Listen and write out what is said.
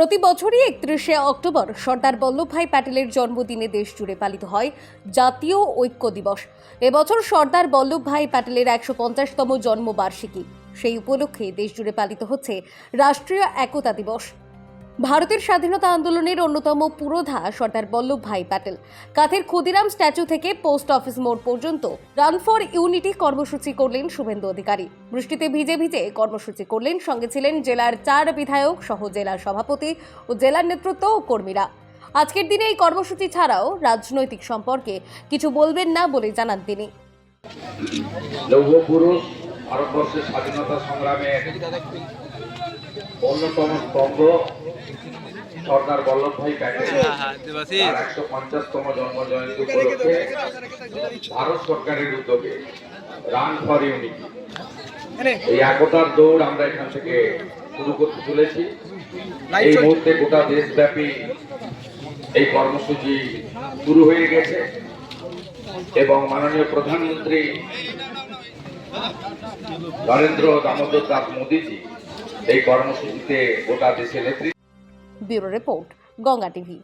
প্রতি বছরই একত্রিশে অক্টোবর সর্দার বল্লভভাই প্যাটেলের জন্মদিনে দেশ জুড়ে পালিত হয় জাতীয় ঐক্য দিবস। এবছর সর্দার বল্লভভাই প্যাটেলের একশো পঞ্চাশতম জন্মবার্ষিকী। সেই উপলক্ষে দেশজুড়ে পালিত হচ্ছে রাষ্ট্রীয় একতা দিবস। ভারতের স্বাধীনতা আন্দোলনের অন্যতম পুরোধা সর্দার বল্লভভাই প্যাটেল। কাথের ক্ষুদিরাম স্ট্যাচু থেকে পোস্ট অফিস মোড় পর্যন্ত রান ফর ইউনিটি কর্মসূচি করলেন শুভেন্দু অধিকারী। বৃষ্টিতে ভিজে ভিজে কর্মসূচি করলেন, সঙ্গে ছিলেন জেলার চার বিধায়ক সহ জেলার সভাপতি ও জেলার নেতৃত্ব ও কর্মীরা। আজকের দিনে এই কর্মসূচি ছাড়াও রাজনৈতিক সম্পর্কে কিছু বলবেন না বলে জানান তিনি। ভারতবর্ষের স্বাধীনতা সংগ্রামে অন্যতম স্তম্ভ সর্দার বল্লভভাই প্যাটেল। একশো পঞ্চাশতম জন্ম জয়ন্তী উপলক্ষে ভারত সরকারের উদ্যোগে রান ফর ইউনিটি এই একতার দৌড় আমরা এখান থেকে শুরু করতে চলেছি। এই মুহূর্তে গোটা দেশব্যাপী এই কর্মসূচি শুরু হয়ে গেছে। এবং মাননীয় প্রধানমন্ত্রী নরেন্দ্র দামোদর দাস মোদীজি এই কর্মসূচিতে গোটা দেশে নেতৃত্ব ব্যুরো রিপোর্ট গঙ্গা টিভি।